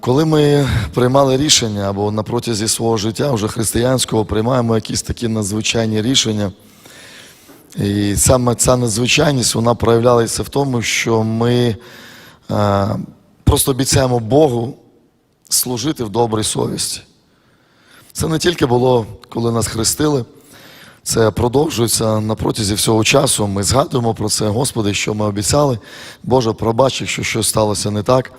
Коли ми приймали рішення або на протязі свого життя, вже християнського, приймаємо якісь такі надзвичайні рішення. І саме ця надзвичайність вона проявлялася в тому, що ми просто обіцяємо Богу служити в добрій совісті. Це не тільки було, коли нас хрестили, це продовжується на протязі всього часу. Ми згадуємо про це, Господи, що ми обіцяли. Боже, пробач, якщо щось сталося не так.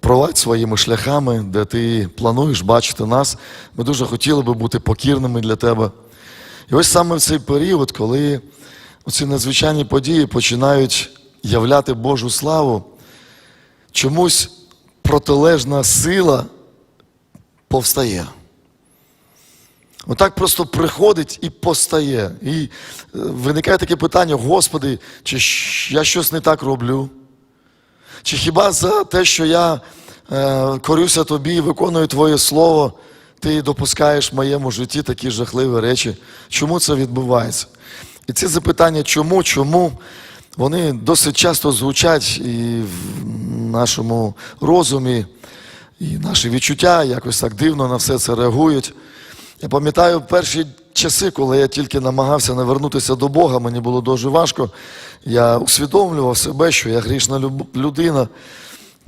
Провадь своїми шляхами, де ти плануєш бачити нас. Ми дуже хотіли би бути покірними для тебе. І ось саме в цей період, коли ці надзвичайні події починають являти Божу славу, чомусь протилежна сила повстає. Отак просто приходить і постає. І е, виникає таке питання: Господи, чи я щось не так роблю? Чи хіба за те, що я е, корюся тобі і виконую Твоє Слово, ти допускаєш в моєму житті такі жахливі речі? Чому це відбувається? І ці запитання, чому, чому, вони досить часто звучать і в нашому розумі, і наші відчуття якось так дивно на все це реагують. Я пам'ятаю перші часи, коли я тільки намагався навернутися до Бога, мені було дуже важко. Я усвідомлював себе, що я грішна людина,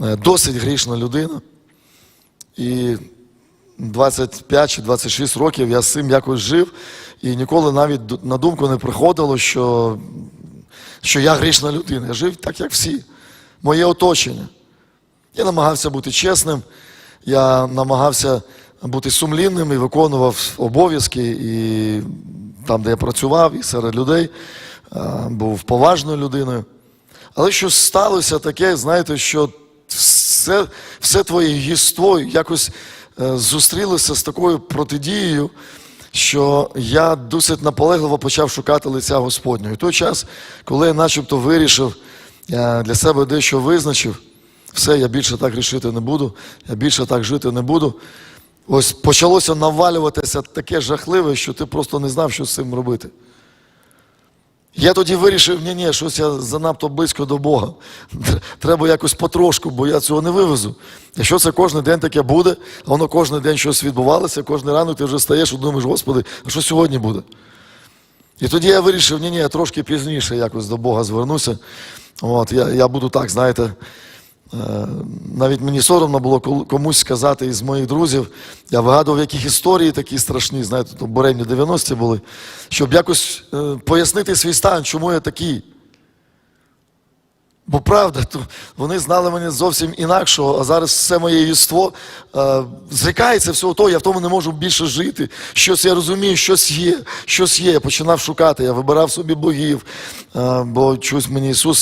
е, досить грішна людина. І 25 чи 26 років я з цим якось жив, і ніколи навіть на думку не приходило, що, що я грішна людина. Я жив так, як всі, моє оточення. Я намагався бути чесним, я намагався бути сумлінним і виконував обов'язки і там, де я працював, і серед людей, е, був поважною людиною. Але щось сталося таке, знаєте, що все, все твоє єство якось е, зустрілося з такою протидією, що я досить наполегливо почав шукати лиця Господнього. І той час, коли я начебто вирішив, я для себе дещо визначив, все, я більше так рішити не буду, я більше так жити не буду. Ось почалося навалюватися таке жахливе, що ти просто не знав, що з цим робити. Я тоді вирішив, ні, ні, щось я занадто близько до Бога. Треба якось потрошку, бо я цього не вивезу. Якщо це кожен день таке буде, а воно кожен день щось відбувалося, кожен ранок ти вже стаєш і думаєш, Господи, а що сьогодні буде? І тоді я вирішив, ні, ні, я трошки пізніше якось до Бога звернуся. От, я, я буду так, знаєте, навіть мені соромно було комусь сказати із моїх друзів, я вигадував, які історії такі страшні, знаєте, то буремні 90-ті були, щоб якось е, пояснити свій стан, чому я такий. Бо правда, то вони знали мене зовсім інакшого, а зараз все моє єство е, зрікається всього того, я в тому не можу більше жити. Щось я розумію, щось є, щось є. Я починав шукати, я вибирав собі богів, е, бо чогось мені Ісус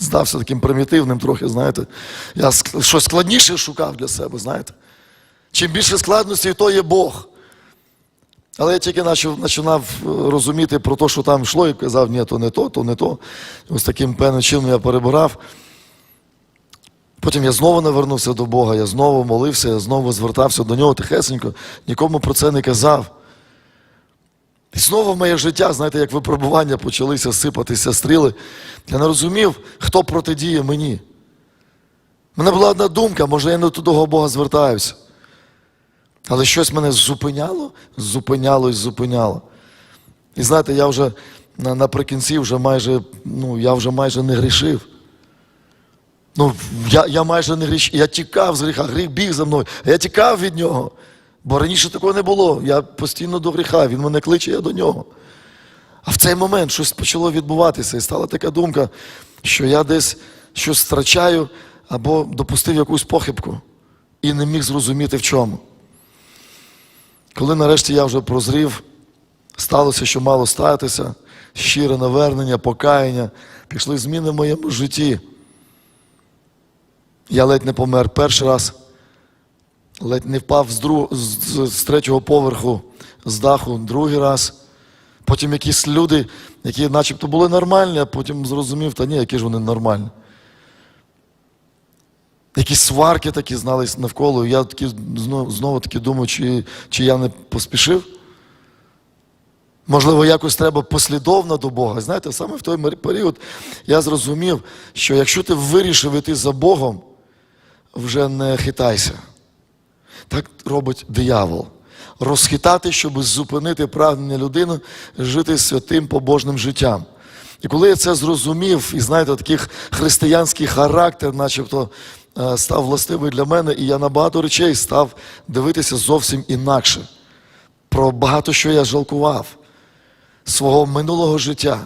здався таким примітивним трохи, знаєте. Я щось складніше шукав для себе, знаєте. Чим більше складностей, то є Бог. Але я тільки починав е, розуміти про те, що там йшло, і казав, ні, то не то, то не то. Ось таким певним чином я перебирав. Потім я знову навернувся до Бога, я знову молився, я знову звертався до нього тихесенько, нікому про це не казав. І знову в моє життя, знаєте, як випробування почалися сипатися стріли. Я не розумів, хто протидіє мені. У мене була одна думка, може, я не до того Бога звертаюся. Але щось мене зупиняло, зупиняло і зупиняло. І знаєте, я вже наприкінці вже майже, ну, я вже майже не грішив. Ну, я, я майже не грішив. Я тікав з гріха, гріх біг за мною. А я тікав від нього. Бо раніше такого не було. Я постійно до гріха, він мене кличе, я до нього. А в цей момент щось почало відбуватися, і стала така думка, що я десь щось втрачаю або допустив якусь похибку і не міг зрозуміти в чому. Коли нарешті я вже прозрів, сталося, що мало статися, щире навернення, покаяння, пішли зміни в моєму житті. Я ледь не помер перший раз, ледь не впав з, друг... з, з- третього поверху, з даху другий раз. Потім якісь люди, які начебто були нормальні, а потім зрозумів, та ні, які ж вони нормальні. Якісь сварки такі знались навколо. Я такі, знову, знову таки думаю, чи, чи я не поспішив. Можливо, якось треба послідовно до Бога. Знаєте, саме в той період я зрозумів, що якщо ти вирішив іти за Богом, вже не хитайся. Так робить диявол. Розхитати, щоб зупинити прагнення людини жити святим побожним життям. І коли я це зрозумів, і знаєте, такий християнський характер, начебто, став властивий для мене, і я на багато речей став дивитися зовсім інакше. Про багато що я жалкував свого минулого життя.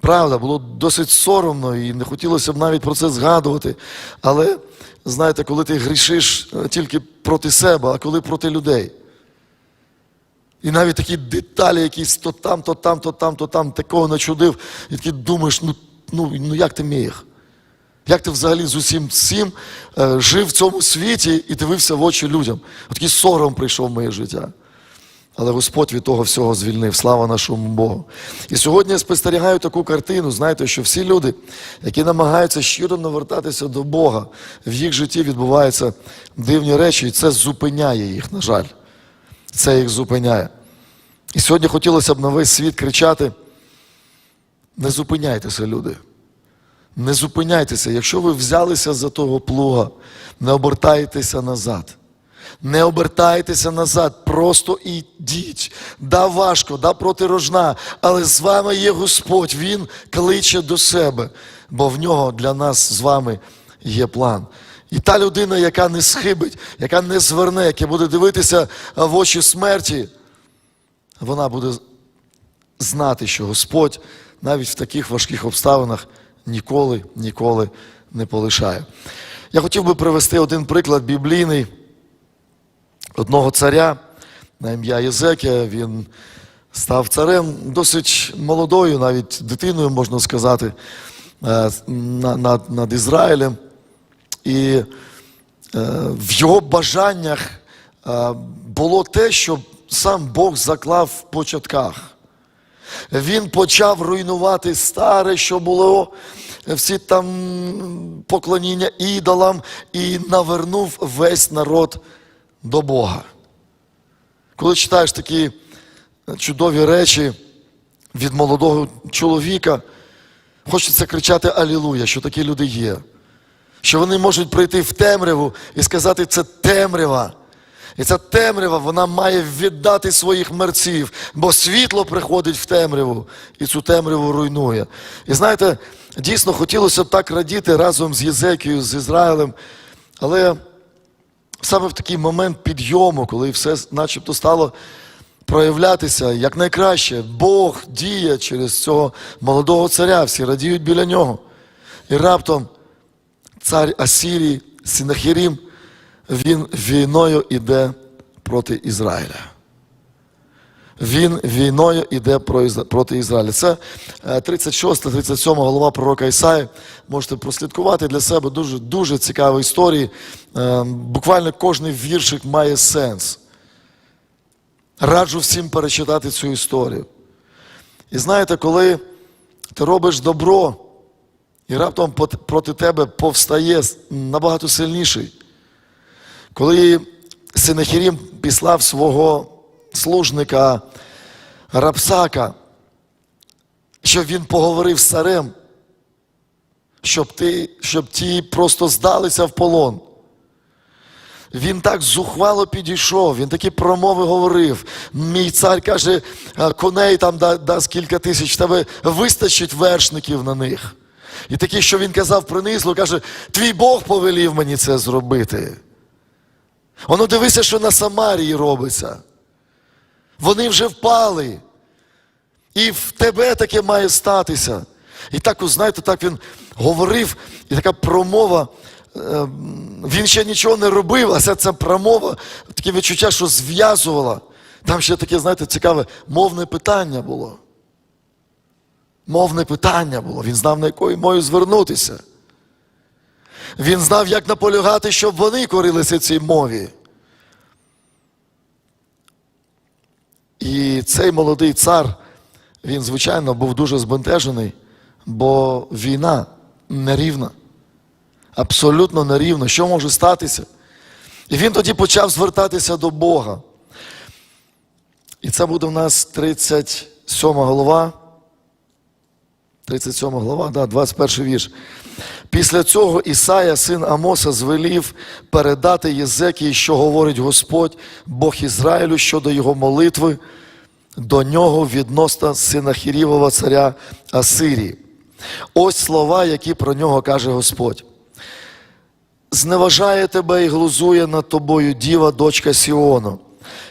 Правда, було досить соромно і не хотілося б навіть про це згадувати. Але знаєте, коли ти грішиш е, тільки проти себе, а коли проти людей. І навіть такі деталі, якісь то там, то там, то там, то там, такого начудив, і такий думаєш, ну, ну, ну як ти міг? Як ти взагалі з усім цим е, жив в цьому світі і дивився в очі людям? Такий сором прийшов в моє життя. Але Господь від того всього звільнив. Слава нашому Богу. І сьогодні я спостерігаю таку картину, знаєте, що всі люди, які намагаються щиро навертатися до Бога, в їх житті відбуваються дивні речі, і це зупиняє їх, на жаль. Це їх зупиняє. І сьогодні хотілося б на весь світ кричати: не зупиняйтеся, люди. Не зупиняйтеся. Якщо ви взялися за того плуга, не обертайтеся назад. Не обертайтеся назад, просто ідіть. Да, важко, да, протирожна, але з вами є Господь, Він кличе до себе, бо в нього для нас з вами є план. І та людина, яка не схибить, яка не зверне, яка буде дивитися в очі смерті, вона буде знати, що Господь навіть в таких важких обставинах ніколи, ніколи не полишає. Я хотів би привести один приклад біблійний одного царя на ім'я Єзекія. Він став царем досить молодою, навіть дитиною, можна сказати, е, над, над Ізраїлем. І е, в його бажаннях е, було те, що сам Бог заклав в початках. Він почав руйнувати старе, що було, всі там поклоніння ідолам, і навернув весь народ до Бога. Коли читаєш такі чудові речі від молодого чоловіка, хочеться кричати Алілуя, що такі люди є. Що вони можуть прийти в темряву і сказати, це темрява. І ця темрява, вона має віддати своїх мерців, бо світло приходить в темряву і цю темряву руйнує. І знаєте, дійсно хотілося б так радіти разом з Єзекією, з Ізраїлем, але саме в такий момент підйому, коли все начебто стало проявлятися як найкраще, Бог діє через цього молодого царя, всі радіють біля нього. І раптом цар Асірії, Синахірім, він війною іде проти Ізраїля. Він війною іде проти Ізраїля. Це 36-37 голова пророка Ісаї. Можете прослідкувати для себе дуже, дуже цікаві історії. Е, Буквально кожний віршик має сенс. Раджу всім перечитати цю історію. І знаєте, коли ти робиш добро, і раптом проти тебе повстає набагато сильніший. Коли Синахірім післав свого служника Рапсака, щоб він поговорив з царем, щоб, ти, щоб ті просто здалися в полон. Він так зухвало підійшов, він такі промови говорив. Мій цар каже, коней там дасть кілька тисяч, тебе вистачить вершників на них. І такі, що він казав принизло, каже, твій Бог повелів мені це зробити. Воно дивися, що на Самарії робиться. Вони вже впали. І в тебе таке має статися. І так, знаєте, так він говорив, і така промова. е, Він ще нічого не робив, а ця, ця промова, таке відчуття, що зв'язувала. Там ще таке, знаєте, цікаве мовне питання було. Мовне питання було. Він знав, на якою мовою звернутися. Він знав, як наполягати, щоб вони корилися цій мові. І цей молодий цар, він, звичайно, був дуже збентежений, бо війна нерівна. Абсолютно нерівна. Що може статися? І він тоді почав звертатися до Бога. І це буде у нас 37 голова. 37 глава, да, 21 вірш. Після цього Ісая, син Амоса, звелів передати Єзекії, що говорить Господь, Бог Ізраїлю щодо його молитви до нього відносно Синахірівого царя Асирії. Ось слова, які про нього каже Господь. Зневажає тебе і глузує над тобою діва, дочка Сіону.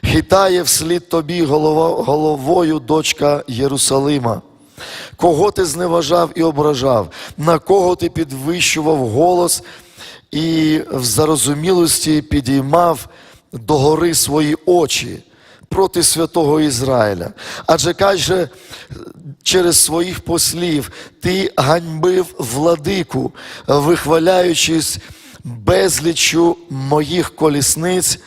Хитає вслід тобі голова, головою дочка Єрусалима. Кого ти зневажав і ображав, на кого ти підвищував голос і в зарозумілості підіймав догори свої очі проти святого Ізраїля. Адже каже, через своїх послів ти ганьбив владику, вихваляючись безліччю моїх колісниць.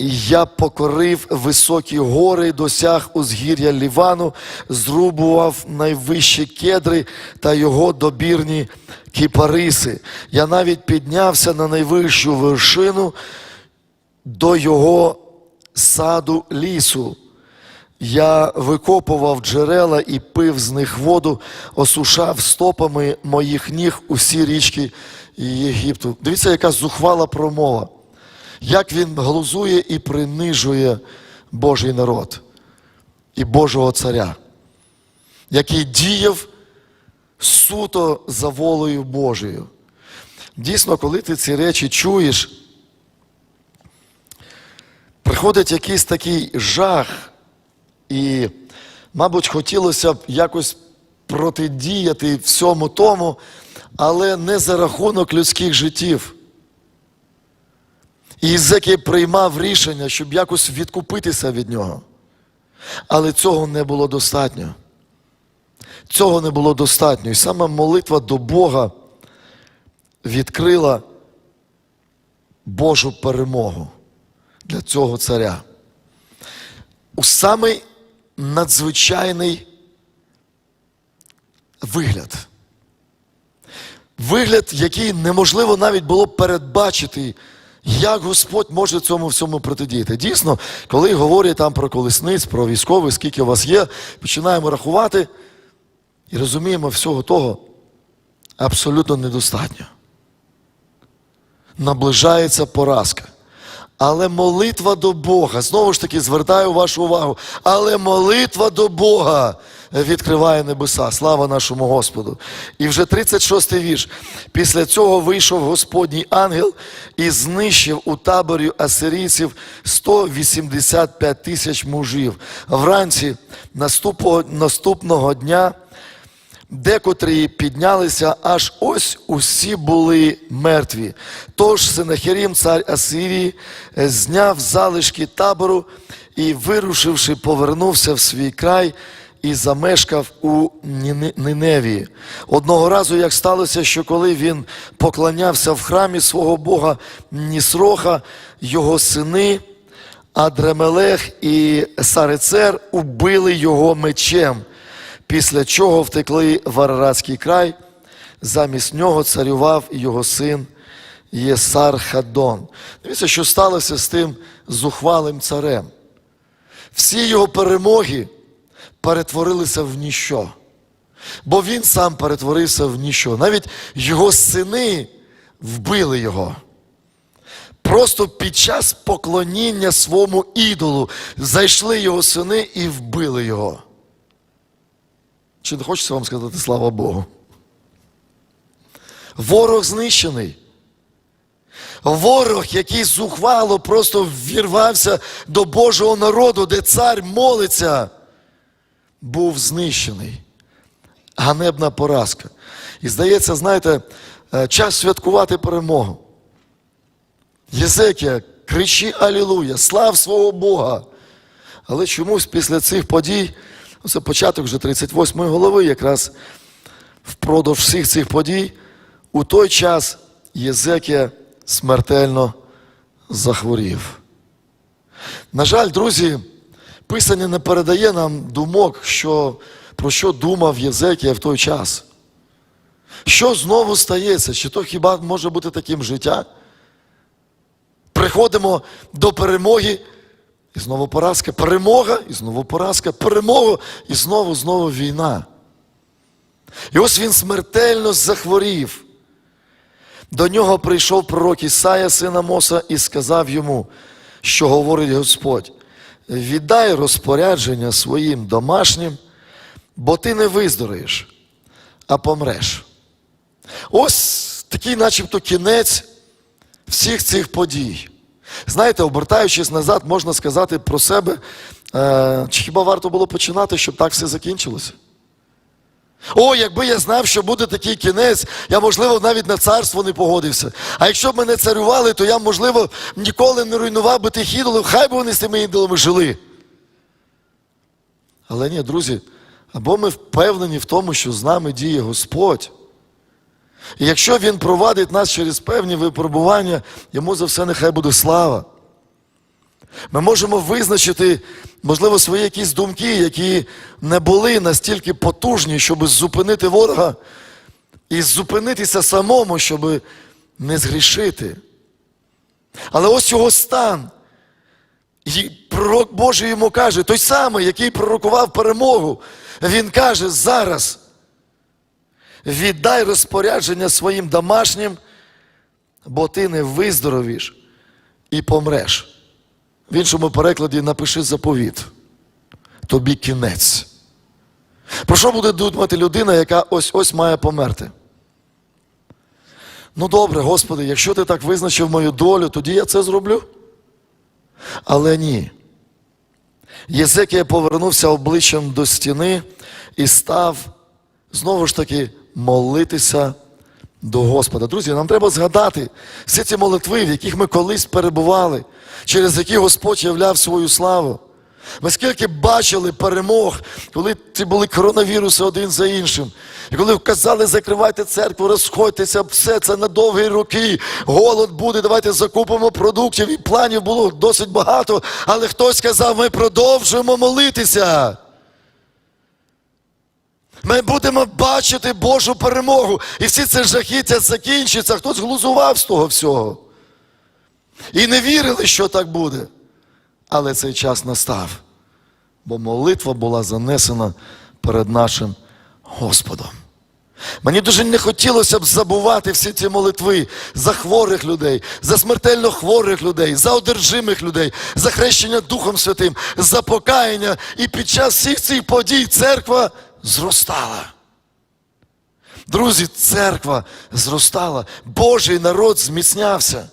Я покорив високі гори, досяг узгір'я Лівану, зрубував найвищі кедри та його добірні кіпариси. Я навіть піднявся на найвищу вершину до його саду лісу. Я викопував джерела і пив з них воду, осушав стопами моїх ніг усі річки Єгипту. Дивіться, яка зухвала промова як він глузує і принижує Божий народ і Божого царя, який діяв суто за волею Божою. Дійсно, коли ти ці речі чуєш, приходить якийсь такий жах, і, мабуть, хотілося б якось протидіяти всьому тому, але не за рахунок людських життів. І Єзекій приймав рішення, щоб якось відкупитися від нього. Але цього не було достатньо. Цього не було достатньо. І саме молитва до Бога відкрила Божу перемогу для цього царя. У самий надзвичайний вигляд. Вигляд, який неможливо навіть було передбачити. Як Господь може цьому всьому протидіяти? Дійсно, коли говорять там про колесниць, про військових, скільки у вас є, починаємо рахувати і розуміємо, всього того абсолютно недостатньо. Наближається поразка. Але молитва до Бога, знову ж таки, звертаю вашу увагу, але молитва до Бога відкриває небеса. Слава нашому Господу. І вже 36-й вірш. Після цього вийшов Господній ангел і знищив у таборі асирійців 185 тисяч мужів. Вранці наступного, дня. Декотрі піднялися, аж ось усі були мертві. Тож Сенахерім, цар Асирії, зняв залишки табору і, вирушивши, повернувся в свій край і замешкав у Ниневії. Одного разу, як сталося, що коли він поклонявся в храмі свого Бога Нісроха, його сини Адремелех і Сарицер убили його мечем після чого втекли в Араратський край, замість нього царював його син Єсар Хадон. Дивіться, що сталося з тим зухвалим царем. Всі його перемоги перетворилися в ніщо. Бо він сам перетворився в ніщо. Навіть його сини вбили його. Просто під час поклоніння своєму ідолу зайшли його сини і вбили його. Чи не хочеться вам сказати слава Богу? Ворог знищений. Ворог, який зухвало просто ввірвався до Божого народу, де цар молиться, був знищений. Ганебна поразка. І здається, знаєте, е, час святкувати перемогу. Єзекія, кричи Алілуя, слав свого Бога. Але чомусь після цих подій, ну, це початок вже 38 голови, якраз впродовж всіх цих подій, у той час Єзекія смертельно захворів. На жаль, друзі, Писання не передає нам думок, що, про що думав Єзекія в той час. Що знову стається? Чи то хіба може бути таким життя? Приходимо до перемоги, і знову поразка, перемога, і знову поразка, перемога, і знову, знову війна. І ось він смертельно захворів. До нього прийшов пророк Ісая, сина Моса, і сказав йому, що говорить Господь: віддай розпорядження своїм домашнім, бо ти не виздоровієш, а помреш. Ось такий, начебто, кінець всіх цих подій. Знаєте, обертаючись назад, можна сказати про себе, е, чи хіба варто було починати, щоб так все закінчилося? О, якби я знав, що буде такий кінець, я, можливо, навіть на царство не погодився. А якщо б мене царювали, то я, можливо, ніколи не руйнував би тих ідолів, хай би вони з тими ідолами жили. Але ні, друзі, або ми впевнені в тому, що з нами діє Господь. І якщо Він провадить нас через певні випробування, йому за все нехай буде слава. Ми можемо визначити, можливо, свої якісь думки, які не були настільки потужні, щоб зупинити ворога і зупинитися самому, щоб не згрішити. Але ось його стан. І пророк Божий йому каже, той самий, який пророкував перемогу, він каже зараз. Віддай розпорядження своїм домашнім, бо ти не виздоровіш і помреш. В іншому перекладі напиши заповіт. Тобі кінець. Про що буде думати людина, яка ось ось має померти? Ну добре, Господи, якщо ти так визначив мою долю, тоді я це зроблю. Але ні. Єзекія повернувся обличчям до стіни і став знову ж таки молитися до Господа. Друзі, нам треба згадати всі ці молитви, в яких ми колись перебували, через які Господь являв свою славу. Ми скільки бачили перемог, коли ці були коронавіруси один за іншим. І коли казали, закривайте церкву, розходьтеся, все це на довгі роки, голод буде, давайте закупимо продуктів. І планів було досить багато, але хтось сказав, ми продовжуємо молитися. Ми будемо бачити Божу перемогу. І всі це жахіття закінчиться. Хтось глузував з того всього. І не вірили, що так буде. Але цей час настав. Бо молитва була занесена перед нашим Господом. Мені дуже не хотілося б забувати всі ці молитви за хворих людей, за смертельно хворих людей, за одержимих людей, за хрещення Духом Святим, за покаяння. І під час всіх цих подій церква зростала. Друзі, церква зростала, Божий народ зміцнявся.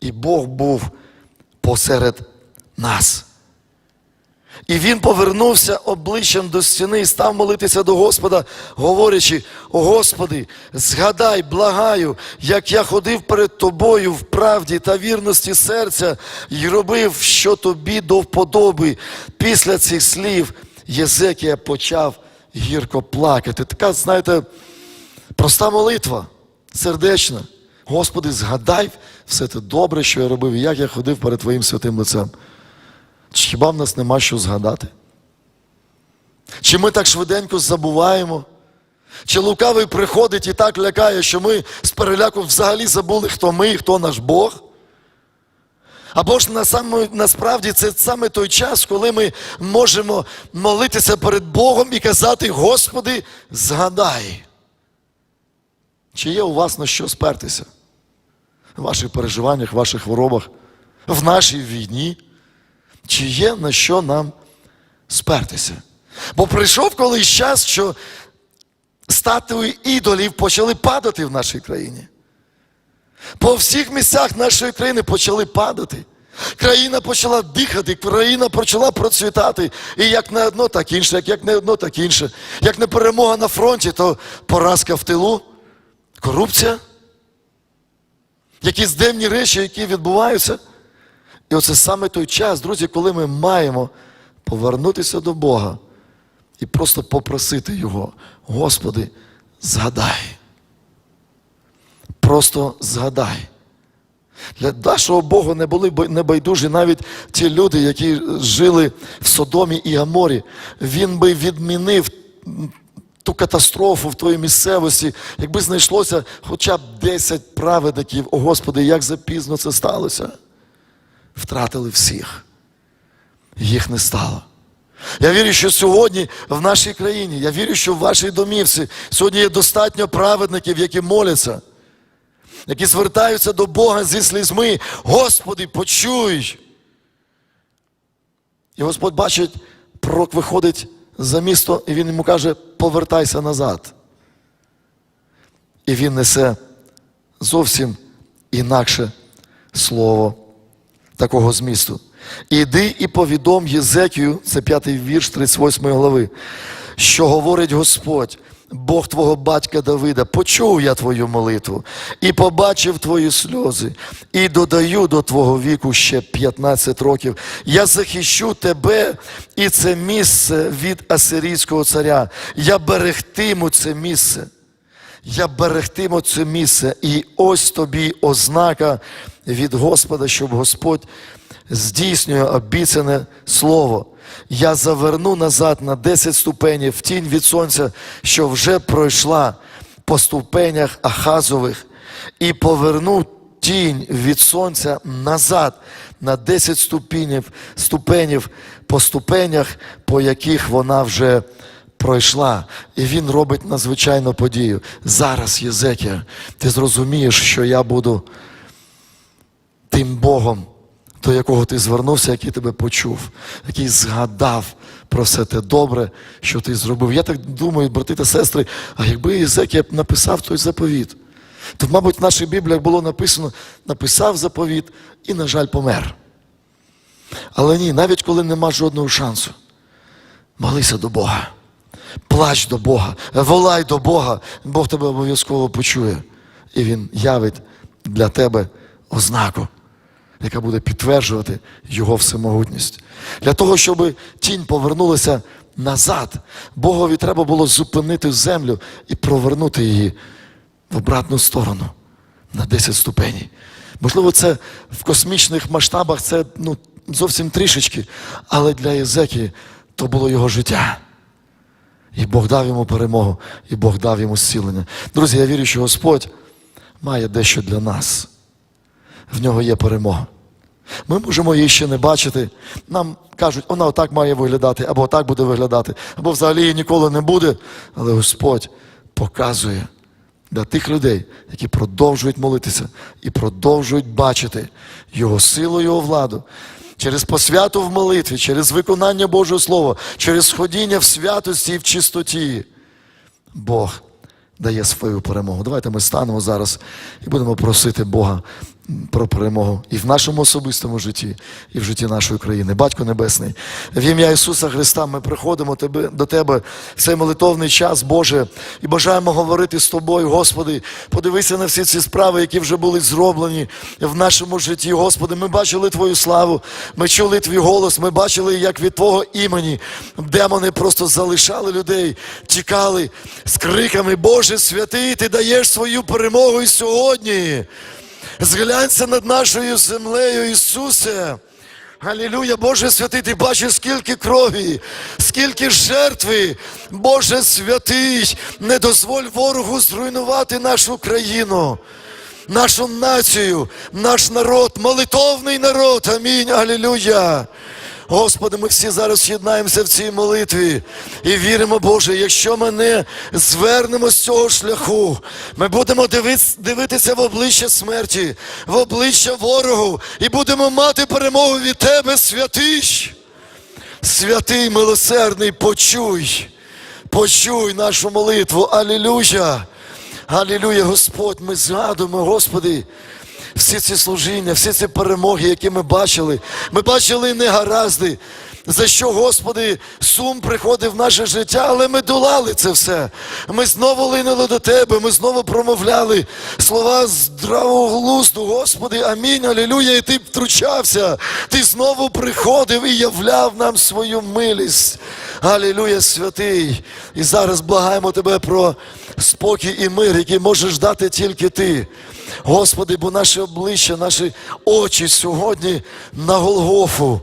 І Бог був посеред нас. І він повернувся обличчям до стіни і став молитися до Господа, говорячи: О Господи, згадай, благаю, як я ходив перед тобою в правді та вірності серця і робив, що тобі до вподоби. Після цих слів Єзекія почав гірко плакати. Така, знаєте, проста молитва, сердечна. Господи, згадай все те добре, що я робив, і як я ходив перед Твоїм святим лицем. Чи хіба в нас нема що згадати? Чи ми так швиденько забуваємо? Чи лукавий приходить і так лякає, що ми з переляку взагалі забули, хто ми і хто наш Бог? Або ж насправді це саме той час, коли ми можемо молитися перед Богом і казати, Господи, згадай. Чи є у вас на що спертися? В ваших переживаннях, в ваших хворобах, в нашій війні? Чи є на що нам спертися? Бо прийшов колись час, що статуї ідолів почали падати в нашій країні. По всіх місцях нашої країни почали падати. Країна почала дихати, країна почала процвітати. І як не одно, так інше, як, не одно, так інше. Як не перемога на фронті, то поразка в тилу, корупція. Якісь дивні речі, які відбуваються. І оце саме той час, друзі, коли ми маємо повернутися до Бога і просто попросити Його, Господи, згадай. Просто згадай. Для нашого Бога не були небайдужі навіть ті люди, які жили в Содомі і Аморі. Він би відмінив ту катастрофу в твоїй місцевості, якби знайшлося хоча б 10 праведників. О Господи, як запізно це сталося. Втратили всіх. Їх не стало. Я вірю, що сьогодні в нашій країні, я вірю, що в вашій домівці сьогодні є достатньо праведників, які моляться, які звертаються до Бога зі слізьми. Господи, почуй. І Господь бачить, пророк виходить за місто, і він йому каже: повертайся назад. І він несе зовсім інакше слово такого змісту. Іди і повідом Єзекію, це п'ятий вірш 38 глави, що говорить Господь, Бог твого батька Давида, почув я твою молитву і побачив твої сльози, і додаю до твого віку ще 15 років. Я захищу тебе і це місце від асирійського царя. Я берегтиму це місце. Я берегтиму це місце, і ось тобі ознака від Господа, щоб Господь здійснює обіцяне слово. Я заверну назад на 10 ступенів в тінь від сонця, що вже пройшла по ступенях Ахазових, і поверну тінь від сонця назад на 10 ступенів, ступенів по ступенях, по яких вона вже пройшла. І він робить надзвичайну подію. Зараз, Єзекія, ти зрозумієш, що я буду тим Богом, до якого ти звернувся, який тебе почув, який згадав про все те добре, що ти зробив. Я так думаю, брати та сестри, а якби Єзекія написав той заповіт, то, мабуть, в нашій Бібліях було написано: написав заповіт і, на жаль, помер. Але ні, навіть коли нема жодного шансу, молися до Бога. Плач до Бога, волай до Бога, Бог тебе обов'язково почує. І Він явить для тебе ознаку, яка буде підтверджувати Його всемогутність. Для того, щоб тінь повернулася назад, Богові треба було зупинити землю і провернути її в обратну сторону на 10 ступеней. Можливо, це в космічних масштабах це ну, зовсім трішечки, але для Єзекії то було його життя. І Бог дав йому перемогу, і Бог дав йому зцілення. Друзі, я вірю, що Господь має дещо для нас. В нього є перемога. Ми можемо її ще не бачити. Нам кажуть, вона отак має виглядати, або отак буде виглядати, або взагалі її ніколи не буде. Але Господь показує для тих людей, які продовжують молитися і продовжують бачити Його силу, Його владу. Через посвяту в молитві, через виконання Божого Слова, через ходіння в святості і в чистоті. Бог дає свою перемогу. Давайте ми станемо зараз і будемо просити Бога про перемогу і в нашому особистому житті, і в житті нашої країни. Батько Небесний, в ім'я Ісуса Христа ми приходимо тебе, до Тебе в цей молитовний час, Боже, і бажаємо говорити з Тобою, Господи. Подивися на всі ці справи, які вже були зроблені в нашому житті. Господи, ми бачили Твою славу, ми чули Твій голос, ми бачили, як від Твого імені демони просто залишали людей, тікали з криками, Боже святий, Ти даєш свою перемогу і сьогодні. Зглянься над нашою землею, Ісусе. Галілюя, Боже святий, ти бачиш, скільки крові, скільки жертви, Боже святий, не дозволь ворогу зруйнувати нашу країну, нашу націю, наш народ, молитовний народ. Амінь. Алілюя. Господи, ми всі зараз єднаємося в цій молитві і віримо, Боже, якщо ми не звернемо з цього шляху, ми будемо дивитися, в обличчя смерті, в обличчя ворогу і будемо мати перемогу від Тебе, святий. Святий милосердний, почуй, почуй нашу молитву. Алілюя. Алілюя, Господь, ми згадуємо, Господи, всі ці служіння, всі ці перемоги, які ми бачили. Ми бачили негаразди, за що, Господи, сум приходив в наше життя, але ми долали це все. Ми знову линули до Тебе, ми знову промовляли слова здравого глузду, Господи, амінь, алілюя, і Ти втручався. Ти знову приходив і являв нам свою милість. Алілюя, святий. І зараз благаємо Тебе про спокій і мир, який можеш дати тільки Ти. Господи, бо наше обличчя, наші очі сьогодні на Голгофу.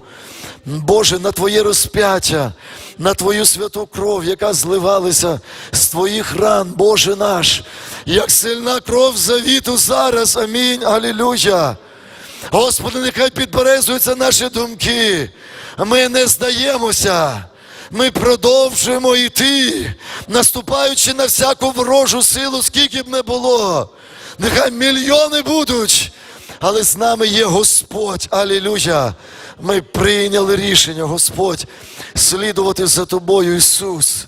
Боже, на Твоє розп'яття, на Твою святу кров, яка зливалася з Твоїх ран, Боже наш, як сильна кров завіту зараз. Амінь. Алілюя. Господи, нехай підберезуються наші думки. Ми не здаємося. ми продовжуємо йти, наступаючи на всяку ворожу силу, скільки б не було. Нехай мільйони будуть, але з нами є Господь. Алілюя. Ми прийняли рішення, Господь, слідувати за тобою, Ісус.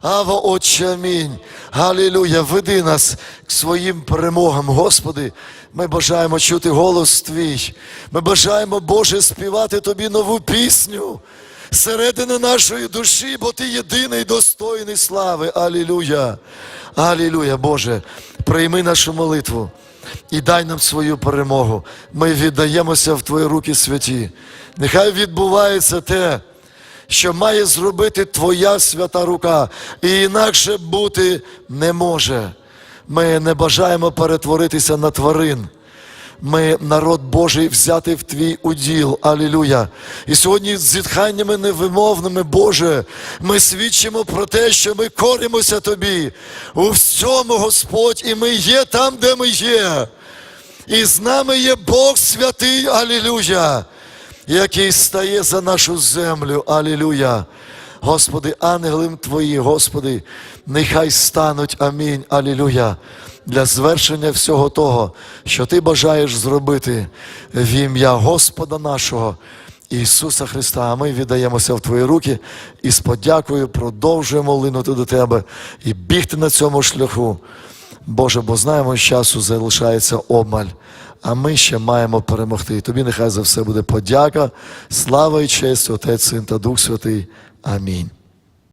Ава, Отче, амінь. Галілюя, веди нас к своїм перемогам, Господи. Ми бажаємо чути голос Твій. Ми бажаємо, Боже, співати Тобі нову пісню середини нашої душі, бо Ти єдиний достойний слави. Алілюя. Алілюя, Боже, прийми нашу молитву і дай нам свою перемогу. Ми віддаємося в Твої руки святі. Нехай відбувається те, що має зробити Твоя свята рука, і інакше бути не може. Ми не бажаємо перетворитися на тварин. Ми народ Божий взяти в твій уділ. Алілюя. І сьогодні з зітханнями невимовними, Боже, ми свідчимо про те, що ми корімося Тобі у всьому, Господь, і ми є там, де ми є. І з нами є Бог святий, Алілюя, який стає за нашу землю. Алілюя. Господи, ангелим Твої, Господи, нехай стануть. Амінь. Алілюя. Для звершення всього того, що Ти бажаєш зробити в ім'я Господа нашого Ісуса Христа. А ми віддаємося в Твої руки і з подякою продовжуємо линути до Тебе і бігти на цьому шляху. Боже, бо знаємо, що часу залишається обмаль, а ми ще маємо перемогти. І тобі нехай за все буде подяка, слава і честь, Отець, Син та Дух Святий. Амінь.